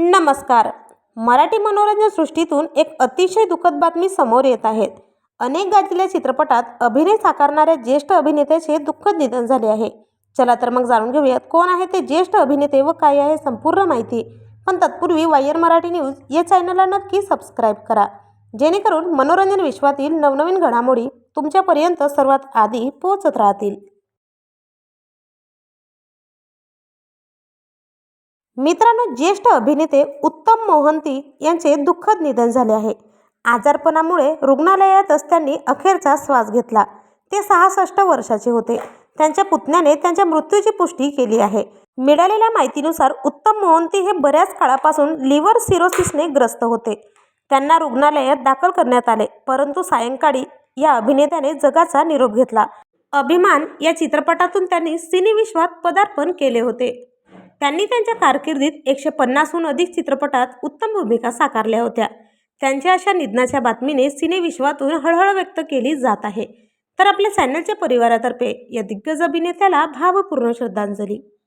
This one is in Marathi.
नमस्कार. मराठी मनोरंजन सृष्टीतून एक अतिशय दुःखद बातमी समोर येत आहेत अनेक गाजलेल्या चित्रपटात अभिनय साकारणाऱ्या ज्येष्ठ अभिनेत्याचे दुःखद निधन झाले आहे. चला तर मग जाणून घेऊयात कोण आहे ते ज्येष्ठ अभिनेते व काय आहे संपूर्ण माहिती. पण तत्पूर्वी वायर मराठी न्यूज या चॅनलला नक्की सबस्क्राईब करा. जेणेकरून मनोरंजन विश्वातील नवनवीन घडामोडी तुमच्यापर्यंत सर्वात आधी पोहोचत राहतील. मित्रांनो ज्येष्ठ अभिनेते उत्तम मोहंती यांचे दुःखद निधन झाले आहे. आजारपणामुळे रुग्णालयातच त्यांनी अखेरचा श्वास घेतला. ते सहासष्ट वर्षाचे होते. त्यांच्या पुतण्याने त्यांच्या मृत्यूची पुष्टी केली आहे. मिळालेल्या माहितीनुसार उत्तम मोहंती हे बऱ्याच काळापासून लिव्हर सिरोसिसने ग्रस्त होते. त्यांना रुग्णालयात दाखल करण्यात आले परंतु सायंकाळी या अभिनेत्याने जगाचा निरोप घेतला. अभिमान या चित्रपटातून त्यांनी सिनेविश्वात पदार्पण केले होते. त्यांनी त्यांच्या कारकिर्दीत एकशे पन्नासहून अधिक चित्रपटात उत्तम भूमिका साकारल्या होत्या. त्यांच्या अशा निधनाच्या बातमीने सिनेविश्वातून हळहळ व्यक्त केली जात आहे. तर आपल्या चॅनलच्या परिवारातर्फे या दिग्गज अभिनेत्याला भावपूर्ण श्रद्धांजली.